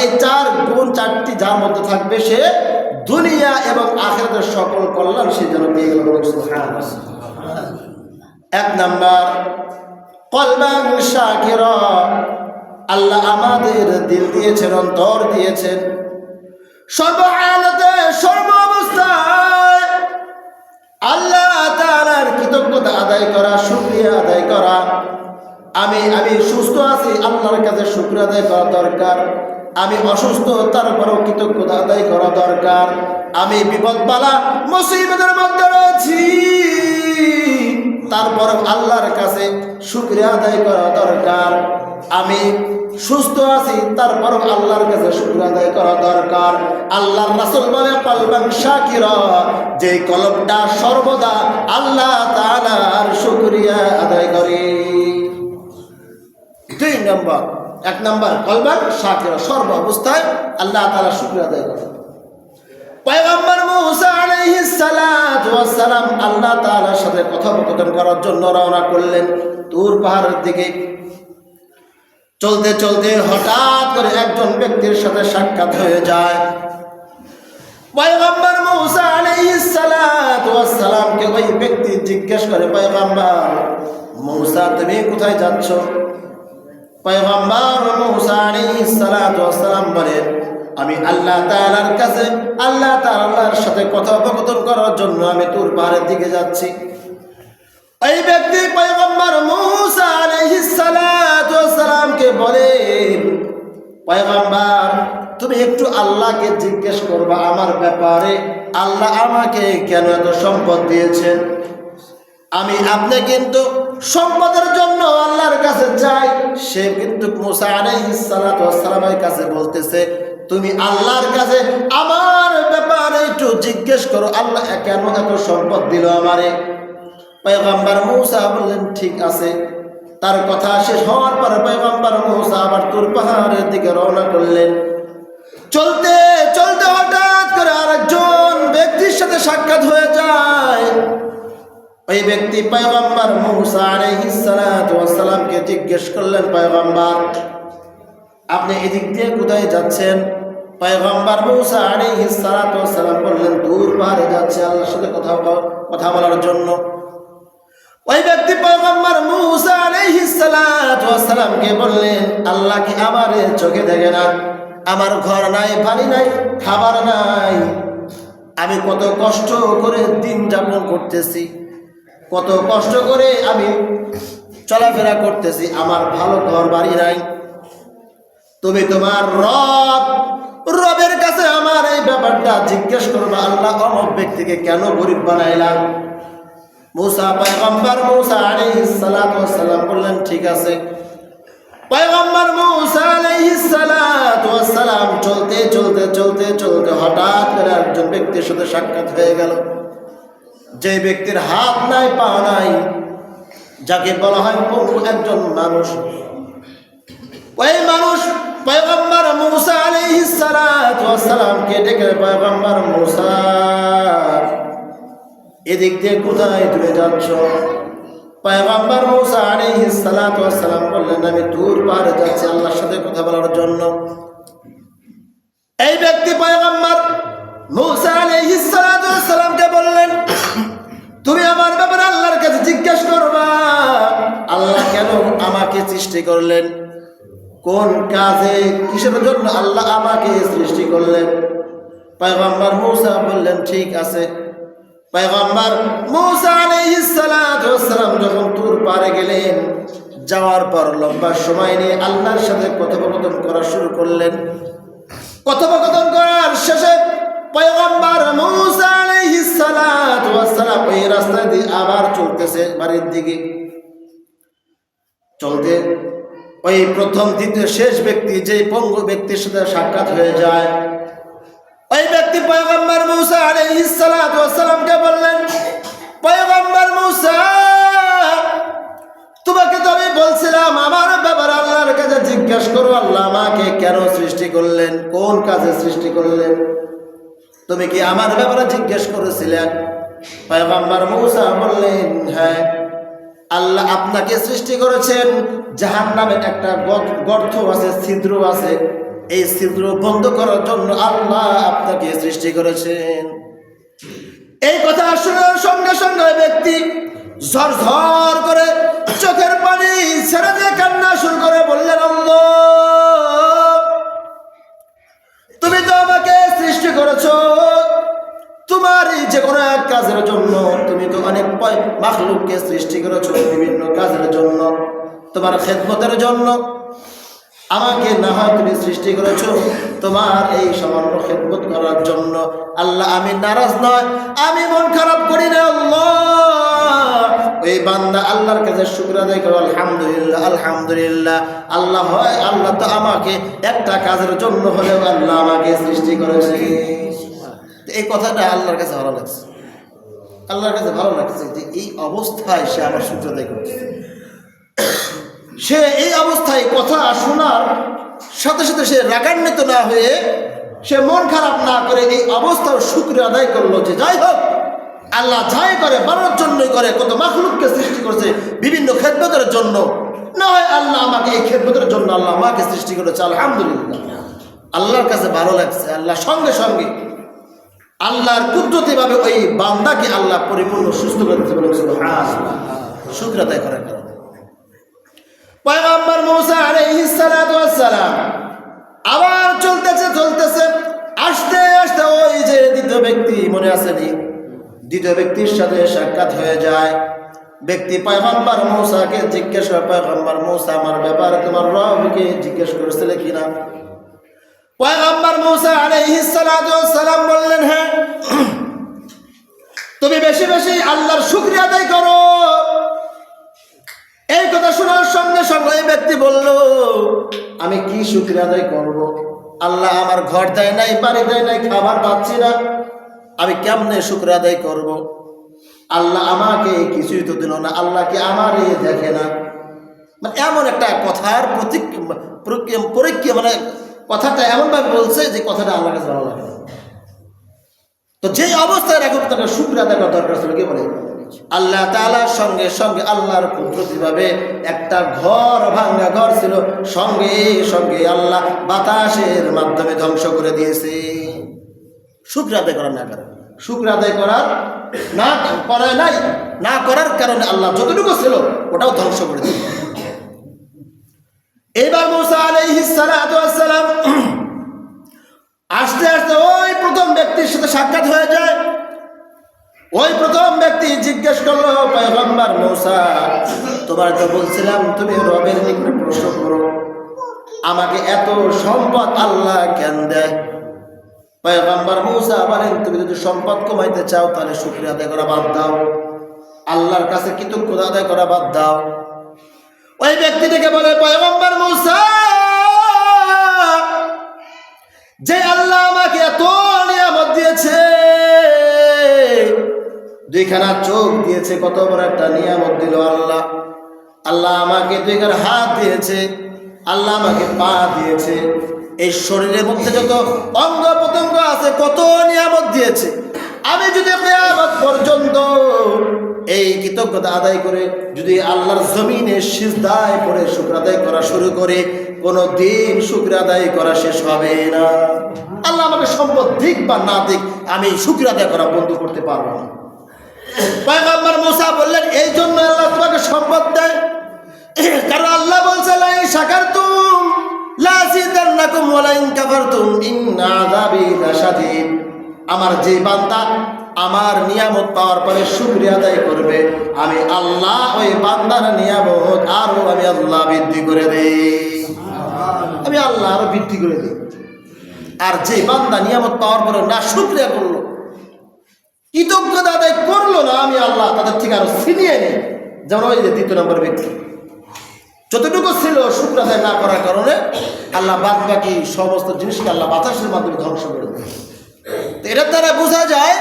এই চার গুণ চারটি যার মধ্যে থাকবে সে দুনিয়া এবং আখেরাতের সকল কল্যাণ সে যেন পেয়ে গেল এক নাম্বার কলবান শাকিরা আল্লাহ আমাদের দিল দিয়েছেন, অন্তর দিয়েছেন। সর্ব হালতে সর্ব অবস্থায় আল্লাহ তাআলার কৃতজ্ঞতা আদায় করা, শুকরিয়া আদায় করা। আমি আমি সুস্থ আছি, আল্লাহর কাছে শুক্রিয়া আদায় করা দরকার। আমি অসুস্থ তারপরেও কৃতজ্ঞতা আদায় করা দরকার। আমি বিপদবালা মুসিবতের মধ্যে রয়েছি। তারপরেও আল্লাহর কাছে শুক্রিয়া আদায় করা দরকার। আমি সুস্থ আছি, তারপরেও আল্লাহর কাছে শুক্র আদায় করা দরকার। আল্লাহর রাসূল বলে কলবান শাকিরা যে কলবটা সর্বদা আল্লাহ তাআলার শুকরিয়া আদায় করে। দুই নম্বর এক নম্বর কলবান শাকিরা সর্ব অবস্থায় আল্লাহ তাআলা শুকরিয়া আদায় করে সালাম আল্লাহ সাথে কথোপকথন করার জন্য রওনা করলেন তুর পাহাড়ের দিকে। চলতে চলতে হঠাৎ করে একজন ব্যক্তির সাথে সাক্ষাৎ হয়ে যায়। ব্যক্তি জিজ্ঞেস করে, পয়গম্বর, মুসা তুমি কোথায় যাচ্ছ? পয়গম্বর মুসা আলাইহিস সালাতু ওয়াস বলেন, আমি আল্লাহ তাআলার কাছে, আল্লাহ তাআলার সাথে কথোপকথন করার জন্য আমি তুর পাহাড়ের দিকে যাচ্ছি। এই ব্যক্তি পয়গম্বর মুসা আলাইহিস সালাতু ওয়াস সালামকে পয়গম্বর, তুমি একটু আল্লাহকে জিজ্ঞেস করবা আমার ব্যাপারে। আল্লাহ আমাকে কেন এত সম্পদ দিয়েছেন? আমি, আপনি কিন্তু সম্পদের জন্য আল্লাহর কাছে যাই সে কিন্তু মুসা কাছে বলতেছে, তুমি আল্লাহর কাছে আমার ব্যাপারে একটু জিজ্ঞেস করো, আল্লাহ কেন এত সম্পদ দিল আমারে? পয়গম্বর মৌসা বললেন, ঠিক আছে। তার কথা শেষ হওয়ার পর পয়গম্বর মৌসা আবার তুর পাহাড়ের দিকে রওনা করলেন। চলতে চলতে হঠাৎ করে আরেকজন ব্যক্তির সাথে সাক্ষাৎ হয়ে যায়। ওই ব্যক্তি পয়গম্বর মৌসা জিজ্ঞেস করলেন, পয়গম্বর, আপনি এদিক দিয়ে কোথায় যাচ্ছেন? পয়গম্বর মৌসা ওয়াস বললেন, দূর পাহাড়ে যাচ্ছে, আল্লাহর সাথে কথা কথা বলার জন্য। ওই ব্যক্তি পয়গম্বর মুসা আলাইহিস সালামকে বললেন আল্লাহ কি আমার চোখে দেখে না, আমার ঘর নাই পানি নাই, খাবার নাই, আমি কত কষ্ট করে দিন যাপন করতেছি। কত কষ্ট করে আমি চলাফেরা করতেছি, আমার ভালো ঘর বাড়ি নাই। তুমি তোমার রব, রবের কাছে আমার এই ব্যাপারটা জিজ্ঞেস করবা আল্লাহ অমক ব্যক্তিকে কেন গরিব বানাইলাম? মুসা পয়গম্বর মুসা আলাইহিস সালাতু সালাম বললেন, ঠিক আছে। পয়গম্বর মুসা আলাইহিস সালাতু ওয়াস সালাম চলতে চলতে চলতে চলতে হঠাৎ করে একজন ব্যক্তির সাথে সাক্ষাৎ হয়ে গেল। যে ব্যক্তির হাত নাই, পা নাই, যাকে বলা হয় পঙ্গু একজন মানুষ। ওই মানুষ পয়গম্বর মুসা আলাইহিস সালামকে ডেকে পয়গম্বর মুসা, এদিক দিয়ে কোথায় তুমি যাচ্ছ? পয়গম্বর মুসা আলাইহিস সালাম বললেন, আমি দূর পাহাড়ে যাচ্ছি আল্লাহর সাথে কথা বলার জন্য। এই ব্যক্তি পয়গম্বর মুসা আলাইহিস সালামকে বললেন তুমি আমার ব্যাপারে আল্লাহর কাছে জিজ্ঞেস করবা। আল্লাহ কেন আমাকে সৃষ্টি করলেন? কোন কাজে, কিসের জন্য আল্লাহ আমাকে সৃষ্টি করলেন? পয়গম্বর মুসা বললেন, ঠিক আছে। পয়গম্বর মুসা আলাইহিস সালাতু ওয়াস সালাম যখন তুর পারে গেলেন, যাওয়ার পর লম্বা সময় নিয়ে আল্লাহর সাথে কথোপকথন করা শুরু করলেন। কথোপকথন করার শেষে পয়গম্বর ওয়াস রাস্তা দিয়ে আবার চলতেছে বাড়ির দিকে। চলতে ওই প্রথম, দ্বিতীয়, শেষ ব্যক্তি যে পঙ্গু ব্যক্তির সাথে সাক্ষাৎ হয়ে যায়, ওই ব্যক্তি পয়গম্বর মুসা আলাইহিস সালাতু ওয়াস সালামকে বললেন, পয়গম্বর মুসা, তোমাকে তো আমি বলছিলাম, আমার ব্যাপারে আল্লাহর কাছে জিজ্ঞেস করো, আল্লাহ আমাকে কেন সৃষ্টি করলেন, কোন কাজে সৃষ্টি করলেন? তুমি কি আমার ব্যাপারে জিজ্ঞেস করেছিলেন পয়গম্বর মুসা বললেন হ্যাঁ আল্লাহ আপনাকে সৃষ্টি করেছেন। জাহান নামে একটা গর্ত আছে, ছিদ্র আছে। এই ছিদ্র বন্ধ করার জন্য আল্লাহ আপনাকে সৃষ্টি করেছেন। এই কথা শোনার সঙ্গে সঙ্গে ব্যক্তি ঝর ঝর করে চোখের পানি ছেড়ে দিয়ে কান্না শুরু করে, বললেন, আল্লাহ যে কোনো এক কাজের জন্য। তুমি তো অনেক মাখলুককে সৃষ্টি করেছ বিভিন্ন কাজের জন্য, তোমার খেদমতের জন্য। আমাকে না হয় তুমি সৃষ্টি করেছ তোমার এই সামান্য খেদমত করার জন্য। আল্লাহ, আমি নারাজ নয়, আমি মন খারাপ করি না ওই বান্দা আল্লাহর কাছে শুক্র আদায় করো, আলহামদুলিল্লাহ আলহামদুলিল্লাহ। আল্লাহ হয়, আল্লাহ তো আমাকে একটা কাজের জন্য হলেও আল্লাহ আমাকে সৃষ্টি করেছে। তো এই কথাটা আল্লাহর কাছে ভালো লাগছে। আল্লাহর কাছে ভালো লাগছে যে এই অবস্থায় সে আমার সূত্র আদায় করছে। সে এই অবস্থায় কথা শোনার সাথে সাথে সে রাগান্বিত না হয়ে সে মন খারাপ না করে এই অবস্থার শুক্র আদায় করল যে যাই হোক, আল্লাহ যাই করে, বানানোর জন্যই করে, কত মাখলুককে সৃষ্টি করেছে বিভিন্ন খেদমতের জন্য। না হয় আল্লাহ আমাকে এই খেদমতের জন্য আল্লাহ আমাকে সৃষ্টি করেছে, আলহামদুলিল্লাহ। আল্লাহর কাছে ভালো লাগছে, আল্লাহ সঙ্গে সঙ্গে আল্লাহর কুদরতিভাবে ওই বান্দাকে আল্লাহ পরিপূর্ণ, সুস্থ করে দিতে বলেছিল আদায় করার কারণে পয়গম্বর মৌসা আলাইহিস সালাতু আবার চলতেছে চলতেছে। আস্তে আস্তে ওই যে দ্বিতীয় ব্যক্তি মনে আসেনি দ্বিতীয় ব্যক্তির সাথে সাক্ষাৎ হয়ে যায়। ব্যক্তি পয়গম্বর মৌসাকে জিজ্ঞেস করে, পয়গম্বর মৌসা, আমার ব্যাপারে তোমার রবকে জিজ্ঞেস করেছিলে কিনা? পয়গম্বর মৌসা আলাইহিস সালাম বললেন হ্যাঁ তুমি বেশি বেশি আল্লাহর শুকরিয়া আদায় করো। এই কথা শোনার সঙ্গে সঙ্গে ব্যক্তি বলল, আমি কি শুক্রিয়া আদায় করব? আল্লাহ আমার ঘর দেয় নাই, বাড়ি দেয় নাই, খাবার পাচ্ছি না। আমি কেমনে শুক্র আদায় করব? আল্লাহ আমাকে কিছুই তো দিল না, আল্লাহ কি আমার এ দেখে না? মানে এমন একটা কথার প্রতীক মানে কথাটা এমনভাবে বলছে যে কথাটা আল্লাহ কাছে ভালো লাগে তো যেই অবস্থায় রাখুক তাকে শুক্র আদায় করা দরকার ছিল, কি বলে? আল্লাহ তালার সঙ্গে সঙ্গে আল্লাহর কুদরতিভাবে একটা ঘর ভাঙ্গা ঘর ছিল, সঙ্গে সঙ্গে আল্লাহ বাতাসের মাধ্যমে ধ্বংস করে দিয়েছে। শুক্র আদায় করার না কারণে। শুক্র আদায় করার না করায় নাই, না করার কারণে আল্লাহ যতটুকু ছিল, ওটাও ধ্বংস করে দিল এবার মুসা আলাইহিস সালাতু ওয়াস সালাম আস্তে আস্তে ওই প্রথম ব্যক্তির সাথে সাক্ষাৎ হয়ে যায়। ওই প্রথম ব্যক্তি জিজ্ঞেস করল, পয়গম্বর মৌসা, তোমার তো বলছিলাম তুমি রবের নিকটে প্রশ্ন করো। আমাকে এত সম্পদ আল্লাহ কেন দেয়? পয়গম্বর মৌসা বলেন, তুমি যদি সম্পদ কমাইতে চাও তাহলে শুক্রিয়া আদায় করা বাদ দাও। আল্লাহর কাছে কৃতজ্ঞতা আদায় করা বাদ দাও। ওই ব্যক্তিটাকে বলে পয়গম্বর মৌসা, যে আল্লাহ আমাকে এত নিয়ামত দিয়েছে, দুইখানা চোখ দিয়েছে, কত বড় একটা নিয়ামত দিল আল্লাহ। আল্লাহ আমাকে দুইখানা হাত দিয়েছে, আল্লাহ আমাকে পা দিয়েছে। এই শরীরের মধ্যে যত অঙ্গ প্রত্যঙ্গ আছে, কত নিয়ামত দিয়েছে। আমি যদি পর্যন্ত এই কৃতজ্ঞতা আদায় করে যদি আল্লাহর জমিনে সিজদায় করে শুক্র আদায় করা শুরু করে কোনো দিন শুক্র আদায় করা শেষ হবে না। আল্লাহ আমাকে সম্পদ দিক বা না দিক, আমি শুক্র আদায় করা বন্ধ করতে পারব না। বললেন, এই জন্য আল্লাহ তোমাকে সম্পদ দেয়। কারণ আল্লাহ বলছে লাই শাকারতুম, লা জিদান্নাকুম ওয়া লা ইন আমার যে বান্দা আমার নিয়ামত পাওয়ার পরে শুকরিয়া আদায় করবে। আমি আল্লাহ ওই বান্দার নিয়ামত আরও আমি আল্লাহ বৃদ্ধি করে দেই। আমি আল্লাহ আরও বৃদ্ধি করে দিই। আর যে বান্দা নিয়ামত পাওয়ার পরে না শুক্রিয়া করল, কৃতজ্ঞতা আদায় করল না, আমি আল্লাহ তাদের থেকে আরও ছিনিয়ে নিই। যেমন ওই যে দ্বিতীয় নম্বর ব্যক্তি। যতটুকু ছিল শুক্র আদায় না করার কারণে আল্লাহ বাদ বাকি সমস্ত জিনিসকে আল্লাহ বাতাসের মাধ্যমে ধ্বংস করে দেয়। এটার দ্বারা বোঝা যায়